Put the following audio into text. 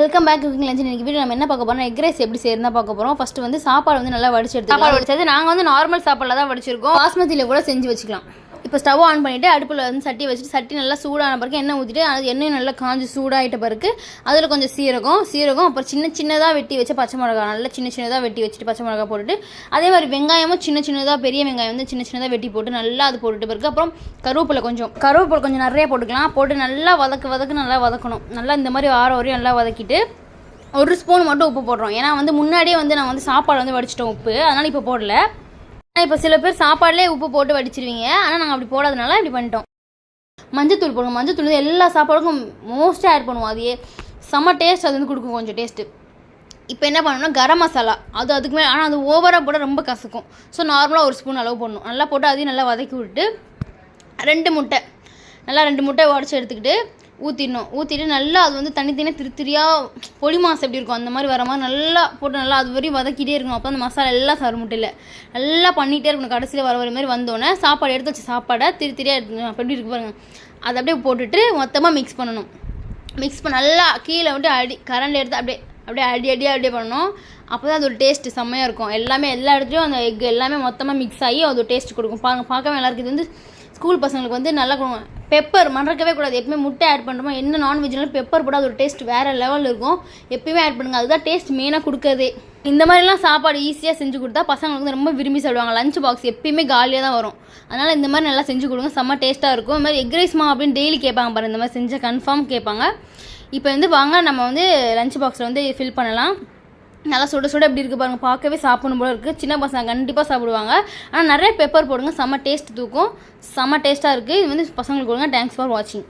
Welcome back cooking lunch இன்னைக்கு video நம்ம என்ன பார்க்க போறோம் எக் ரைஸ் எப்படி செய்யறதா பார்க்க போறோம். ஃபர்ஸ்ட் வந்து சாப்பாடு வந்து நல்லா வடிச்சு எடுத்து சாப்பாடு வடிச்சது நாங்கள் வந்து நார்மல் சாப்பாடுல தான் வடிச்சிருக்கோம். பாஸ்மதியில் கூட செஞ்சு வச்சுக்கலாம். இப்போ ஸ்டவ் ஆன் பண்ணிவிட்டு அடுப்பில் வந்து சட்டி வச்சுட்டு சட்டி நல்லா சூடான பிறகு எண்ணெய் ஊற்றிட்டு அது எண்ணெய் நல்லா காஞ்சி சூடாகிட்ட பிறகு அதில் கொஞ்சம் சீரகம் சீரகம் அப்புறம் சின்ன சின்னதாக வெட்டி வச்சு பச்சை மிளகா நல்லா சின்ன சின்னதாக வெட்டி வச்சுட்டு பச்சை மிளகா போட்டுட்டு அதே மாதிரி வெங்காயமும் சின்ன சின்னதாக பெரிய வெங்காயம் வந்து சின்ன சின்னதாக வெட்டி போட்டு நல்லா அது போட்டுட்டு பிறகு அப்புறம் கருவேப்பிலை கொஞ்சம் கருவேப்பிலை கொஞ்சம் நிறைய போட்டுக்கலாம். போட்டு நல்லா வதக்கு வதக்கு நல்லா வதக்கணும். நல்லா இந்த மாதிரி ஆற வரையும் நல்லா வதக்கிட்டு ஒரு ஸ்பூன் மட்டும் உப்பு போடுறோம். ஏன்னா வந்து முன்னாடியே வந்து நான் வந்து சாப்பாடு வந்து வடிச்சிட்டோம் உப்பு. அதனால் இப்போ போடல. இப்போ சில பேர் சாப்பாடுலேயே உப்பு போட்டு வடிச்சிருவீங்க. ஆனால் நாங்கள் அப்படி போடாதனால இப்படி பண்ணிட்டோம். மஞ்சத்தூள் போடுவோம் மஞ்சத்தூள் வந்து எல்லா சாப்பாடுக்கும் மோஸ்ட்டாக ஆட் பண்ணுவோம். அதையே செம்ம டேஸ்ட் அது வந்து கொடுக்கும் கொஞ்சம் டேஸ்ட்டு இப்போ என்ன பண்ணணும்னா கரம் மசாலா. அது அதுக்கு மேலே ஆனால் அது ஓவராக போட ரொம்ப கசக்கும். ஸோ நார்மலாக ஒரு ஸ்பூன் அளவு போடணும். நல்லா போட்டு அதையும் நல்லா வதக்கி விட்டு ரெண்டு முட்டை. நல்லா ரெண்டு முட்டை உடச்சி எடுத்துக்கிட்டு ஊற்றிடணும் ஊற்றிட்டு நல்லா அது வந்து தனித்தனியாக திரு திரியாக பொடி மாசம் எப்படி இருக்கும் அந்த மாதிரி வர மாதிரி நல்லா போட்டு நல்லா அது வரையும் வதக்கிட்டே இருக்கணும். அப்போ அந்த மசாலா எல்லாம் சார் முட்டையில் நல்லா பண்ணிகிட்டே இருக்கணும். கடைசியில் வர வர மாதிரி வந்தோடனே சாப்பாடு எடுத்து வச்ச சாப்பாடை திரு திரியாக எடுத்து எப்படி இருக்கு பாருங்க. அதை அப்படியே போட்டுட்டு மொத்தமாக மிக்ஸ் பண்ணணும். மிக்ஸ் பண்ண நல்லா கீழே விட்டு அடி கரண்டில் எடுத்து அப்படியே அப்படியே அடி அடியாக அப்படியே பண்ணணும். அப்போ தான் அது ஒரு டேஸ்ட்டு செம்மையாக இருக்கும். எல்லாமே எல்லா இடத்துலையும் அந்த எக் எல்லாமே மொத்தமாக மிக்ஸ் ஆகி அது ஒரு டேஸ்ட் கொடுக்கும். பாருங்க பார்க்கவே நல்லா இது வந்து ஸ்கூல் பசங்களுக்கு வந்து நல்லா கொடுக்கும் பெப்பர் மறக்கவே கூடாது. எப்பவுமே முட்டை ஆட் பண்ணுறோமோ என்ன நான்வெஜ்னாலும் பெப்பர் போட அது ஒரு டேஸ்ட் வேறு லெவலில் இருக்கும். எப்பயுமே ஆட் பண்ணுங்கள் அதுதான் டேஸ்ட் மெயினாக கொடுக்குறதே. இந்த மாதிரிலாம் சாப்பாடு ஈஸியாக செஞ்சு கொடுத்தா பசங்களுக்கு வந்து ரொம்ப விரும்பி சாப்பிடுவாங்க. லஞ்ச் பாக்ஸ் எப்பயுமே காலியாக தான் வரும். அதனால் இந்த மாதிரி நல்லா செஞ்சு கொடுங்க. செம்ம டேஸ்ட்டாக இருக்கும். இந்த மாதிரி எக் ரைஸ்மா அப்படின்னு டெய்லி கேட்பாங்க பாருங்கள் இந்த மாதிரி செஞ்ச கன்ஃபார்ம் கேட்பாங்க. இப்போ வந்து வாங்க. நம்ம வந்து லஞ்ச் பாக்ஸில் வந்து ஃபில் பண்ணலாம். நல்லா சுட சுட எப்படி இருக்குது பாருங்கள் பார்க்கவே சாப்பிடணும் போல இருக்குது சின்ன பசங்க கண்டிப்பாக சாப்பிடுவாங்க. ஆனால் நிறைய பெப்பர் போடுங்க. செம்ம டேஸ்ட் தூக்கும். செம்ம டேஸ்ட்டாக இருக்குது இது வந்து பசங்களுக்கு கொடுங்க. தேங்க்ஸ் ஃபார் வாட்சிங்